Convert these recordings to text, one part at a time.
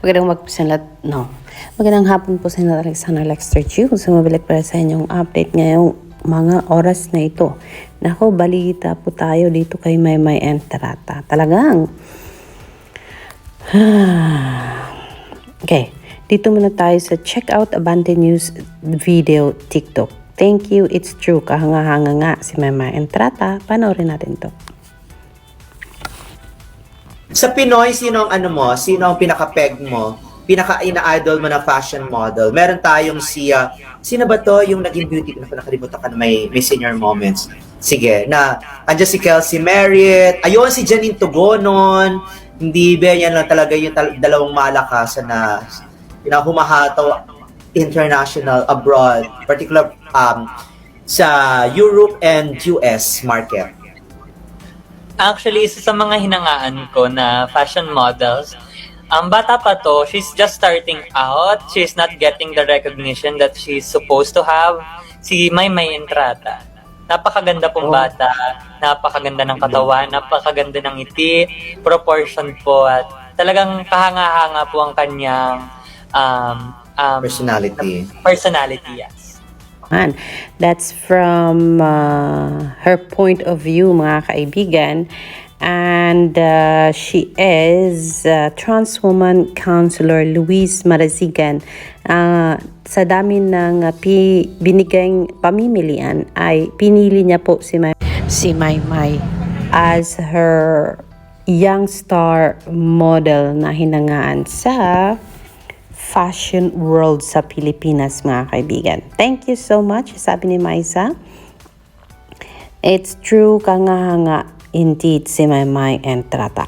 Magandang magpasalat, no. Magandang hapon po sa inyo, Alexander Lexter Chu. Sumabalik para sa inyong update ngayong mga oras na ito. Nako, balita po tayo dito kay Maymay and Tarata. Talagang, okay, dito muna tayo sa Check Out Abandoned News Video TikTok. Thank you, it's true. Kahanga-hanga nga si Maymay and Tarata. Panoorin natin to. Sa Pinoy, sino ang ano mo? Sino ang pinaka-peg mo? Pinaka ina-idol mo na fashion model? Meron tayong si ah, sino ba to yung naging beauty na nakalimutan ka na may, may senior moments? Sige, na andyan si Kelsey Merritt, ayun si Janine Tugonon, hindi ba yan lang talaga yung tal- dalawang malakasan na pinahumahataw international abroad, particular um, sa Europe and US market. Actually, isa sa mga hinangaan ko na fashion models, ang bata pa to, she's just starting out. She's not getting the recognition that she's supposed to have. Si Maymay Entrata. Napakaganda pong Oh. bata. Napakaganda ng katawan. Napakaganda ng ngiti. Proportion po. At talagang kahanga-hanga po ang kanyang um, um, Personality. personality, yes. Man, that's from uh, her point of view, mga kaibigan. And uh, she is uh, trans woman counselor Luis Marazigan. Uh, sa dami ng uh, pi- binigayng pamimilian ay pinili niya po si May, si May May as her young star model na hinangaan sa fashion world sa Pilipinas, mga kaibigan. Thank you so much, sabi ni Maisa. It's true, kangahanga indeed si Maymay Entrata.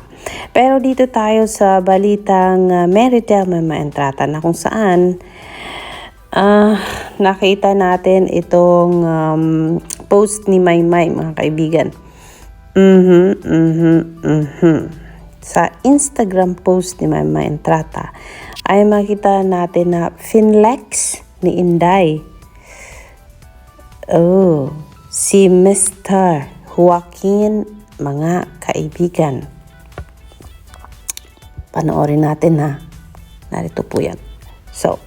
Pero dito tayo sa balitang uh, Meritel Maymay Entrata na kung saan ah nakita natin itong um, post ni Maymay, mga kaibigan. Mhm, mhm, mhm. Sa Instagram post ni Maymay Entrata ay makita natin na Finlex ni Inday. Oh, si Mr. Joaquin, mga kaibigan. Panoorin natin ha. Narito po yan. So,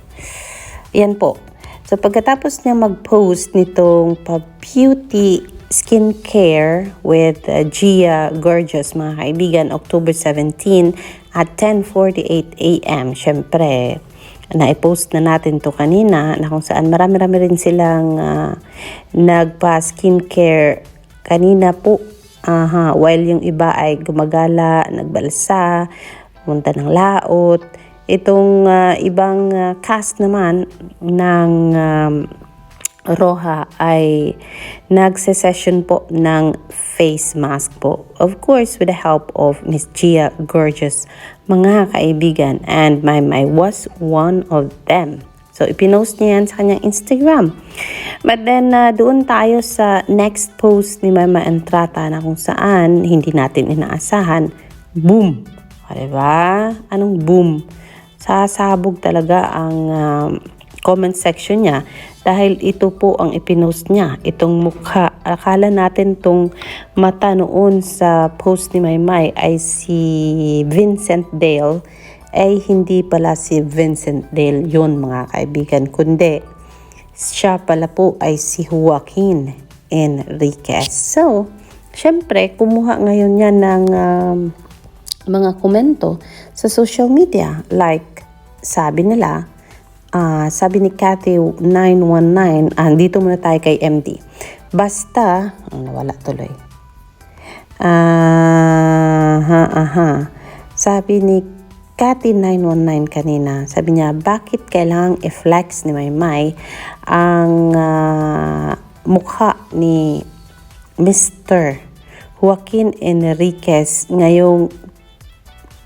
yan po. So, pagkatapos niya mag-post nitong pa-beauty skincare with uh, Gia Gorgeous, mga kaibigan, October 17 at 10.48 a.m. Siyempre, na-post na natin to kanina na kung saan marami-rami rin silang uh, nagpa-skincare kanina po. Aha, while yung iba ay gumagala, nagbalsa, pumunta ng laot. Itong ah, ibang ah, cast naman ng um, Roha ay nagse-session po ng face mask po. Of course, with the help of Miss Gia Gorgeous, mga kaibigan. And my my was one of them. So, ipinost niya yan sa kanyang Instagram. But then, ah, doon tayo sa next post ni Mama Entrata na kung saan hindi natin inaasahan, boom! O, diba? Anong boom? Sasabog talaga ang um, comment section niya dahil ito po ang ipinost niya, itong mukha. Akala natin tong mata noon sa post ni Maymay ay si Vincent Dale ay hindi pala si Vincent Dale yon mga kaibigan, kundi siya pala po ay si Joaquin Enriquez. So, syempre, kumuha ngayon yan ng um, mga komento sa social media. Like, sabi nila, ah, sabi ni Cathy 919, ah, dito muna tayo kay MD. Basta, oh, nawala tuloy. Ah, aha, aha. Sabi ni Cathy 919 kanina, sabi niya, bakit kailangang i-flex ni Maymay ang ah, mukha ni Mr. Joaquin Enriquez ngayong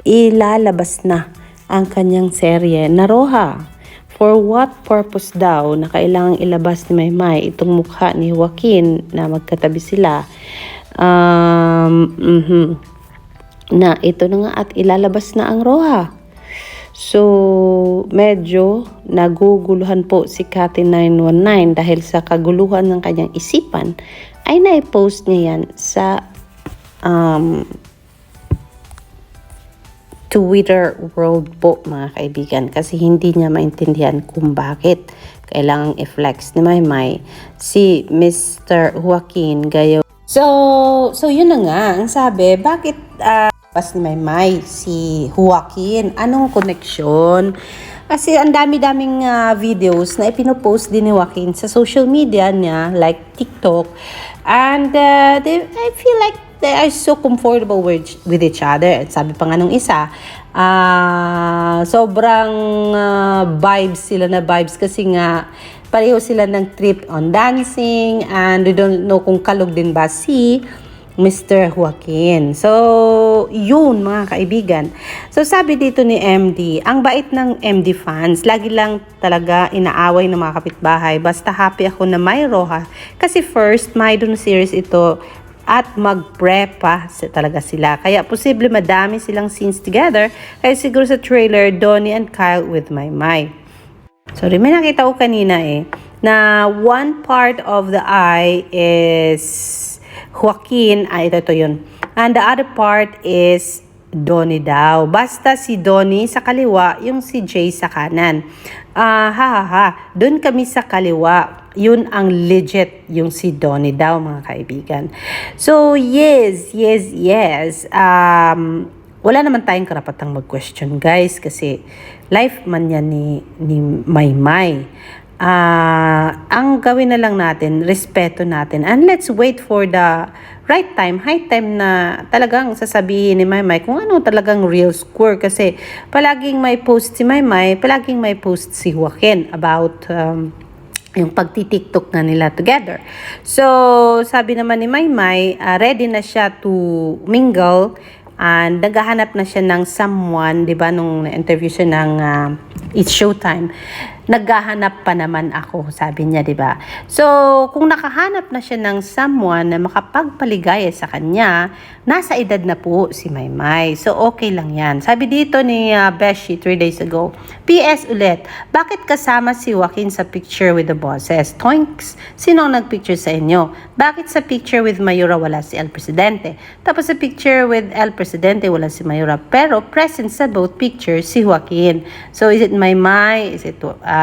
ilalabas na ang kanyang serye na Roja. For what purpose daw na kailangang ilabas ni Maymay itong mukha ni Joaquin na magkatabi sila? Um, mhm na ito na nga at ilalabas na ang Roja. So, medyo naguguluhan po si Cathy 919 dahil sa kaguluhan ng kanyang isipan ay nai-post niya yan sa um, Twitter world po mga kaibigan kasi hindi niya maintindihan kung bakit kailangang i-flex ni Maymay si Mr. Joaquin Gayo. So, so yun na nga, ang sabi, bakit ah, pas ni Maymay si Joaquin? Anong connection? Kasi ang dami-daming ah, videos na ipinopost din ni Joaquin sa social media niya like TikTok and ah, they, I feel like they are so comfortable with, with each other. At sabi pa nga nung isa, ah, sobrang ah, vibes sila na vibes kasi nga pareho sila ng trip on dancing and we don't know kung kalog din ba si Mr. Joaquin. So, yun mga kaibigan. So, sabi dito ni MD, ang bait ng MD fans, lagi lang talaga inaaway ng mga kapitbahay. Basta happy ako na may Roja. Kasi first, may doon series ito at mag-prep pa si- talaga sila. Kaya posible madami silang scenes together. Kaya siguro sa trailer, Donnie and Kyle with My My. Sorry, may nakita ko kanina eh, na one part of the eye is Joaquin, ah, ito, ito yun. And the other part is Donnie daw. Basta si Donnie sa kaliwa, yung si Jay sa kanan. Ah, ha, ha, ha. Doon kami sa kaliwa. Yun ang legit, yung si Donnie daw, mga kaibigan. So, yes, yes, yes. Um, wala naman tayong karapatang mag-question guys kasi life man yan ni, ni Maymay. Ah, ang gawin na lang natin, respeto natin and let's wait for the right time, high time na talagang sasabihin ni Maymay kung ano talagang real score kasi palaging may post si Maymay, palaging may post si Joaquin about um, yung pagti-TikTok na nila together. So, sabi naman ni Maymay, ah, ready na siya to mingle and naghahanap na siya ng someone, 'di ba nung na-interview siya ng ah, It's Showtime. Naghahanap pa naman ako, sabi niya, 'di ba? So, kung nakahanap na siya ng someone na makapagpaligaya sa kanya, nasa edad na po si Maymay. So, okay lang 'yan. Sabi dito ni ah, Beshi 3 days ago, PS ulit, bakit kasama si Joaquin sa picture with the bosses? Toinks, sino nagpicture sa inyo? Bakit sa picture with Mayura wala si El Presidente? Tapos sa picture with El Presidente wala si Mayura, pero present sa both pictures si Joaquin. So is it Maymay? Is it uh,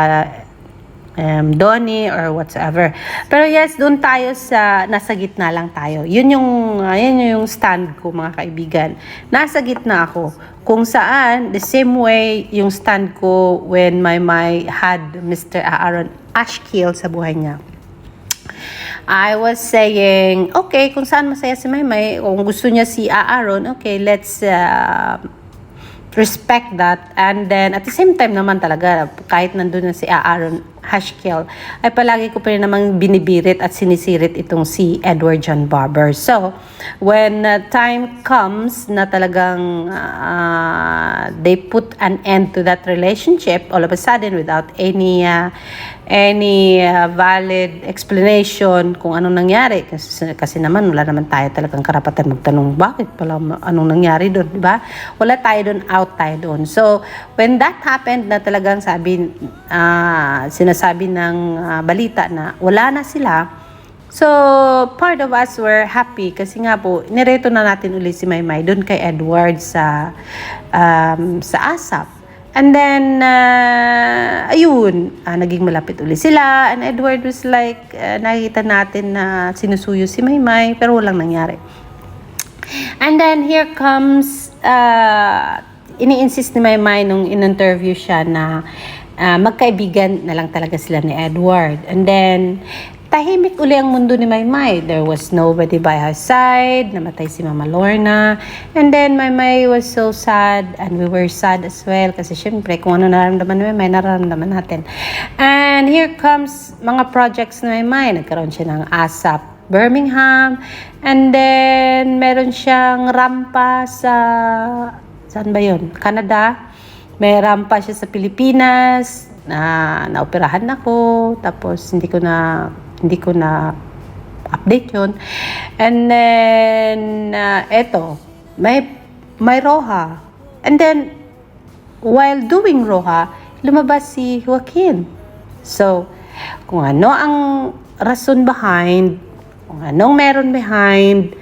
um, Donnie or whatsoever. Pero yes, doon tayo sa nasa gitna lang tayo. Yun yung uh, yun yung stand ko mga kaibigan. Nasa gitna ako. Kung saan the same way yung stand ko when my my had Mr. Aaron Ashkill sa buhay niya. I was saying, okay, kung saan masaya si Maymay, kung gusto niya si Aaron, okay, let's uh, respect that. And then, at the same time naman talaga, kahit nandun na si Aaron Hashkill, ay palagi ko pa rin namang binibirit at sinisirit itong si Edward John Barber. So, when uh, time comes na talagang uh, they put an end to that relationship all of a sudden without any uh, any uh, valid explanation kung anong nangyari. Kasi, kasi naman wala naman tayo talagang karapatan magtanong bakit pala anong nangyari doon di ba? Wala tayo doon out tayo doon so when that happened na talagang sabi ah, sinasabi ng ah, balita na wala na sila So, part of us were happy kasi nga po, nireto na natin ulit si Maymay doon kay Edward sa, um, sa ASAP. And then, uh, ayun, ah, naging malapit ulit sila. And Edward was like, uh, nakikita natin na sinusuyo si Maymay, pero walang nangyari. And then, here comes, uh, ini-insist ni Maymay nung in-interview siya na ah, magkaibigan na lang talaga sila ni Edward. And then, tahimik uli ang mundo ni Maymay. There was nobody by her side. Namatay si Mama Lorna. And then, Maymay was so sad. And we were sad as well. Kasi syempre, kung ano nararamdaman ni Maymay, nararamdaman natin. And here comes mga projects ni Maymay. Nagkaroon siya ng ASAP Birmingham. And then, meron siyang rampa sa... Saan ba yun? Canada. May rampa siya sa Pilipinas na naoperahan ako. Tapos, hindi ko na hindi ko na update yun. And then, uh, eto, may, may Roja. And then, while doing Roja, lumabas si Joaquin. So, kung ano ang rason behind, kung anong meron behind,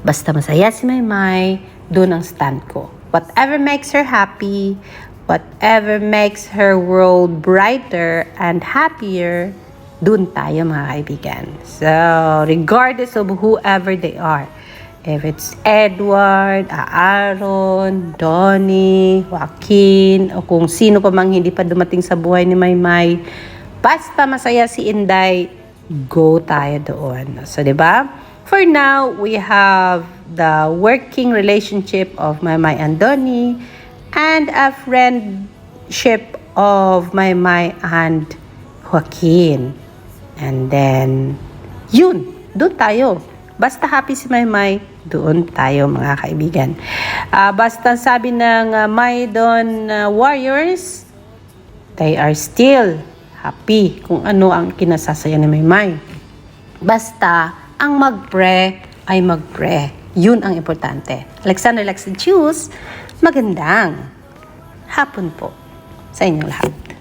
basta masaya si Maymay, doon ang stand ko. Whatever makes her happy, whatever makes her world brighter and happier, dun tayo mga kaibigan. So, regardless of whoever they are, if it's Edward, Aaron, Donnie, Joaquin, o kung sino pa mang hindi pa dumating sa buhay ni Maymay, basta masaya si Inday, go tayo doon. So, di ba? For now, we have the working relationship of Maymay and Donnie and a friendship of Maymay and Joaquin. And then, yun, doon tayo. Basta happy si Maymay, doon tayo mga kaibigan. Ah, basta sabi ng uh, Maydon ah, Warriors, they are still happy kung ano ang kinasasaya ni Maymay. Basta, ang mag-pre ay mag-pre. Yun ang importante. Alexander Lex Juice, magandang hapon po sa inyong lahat.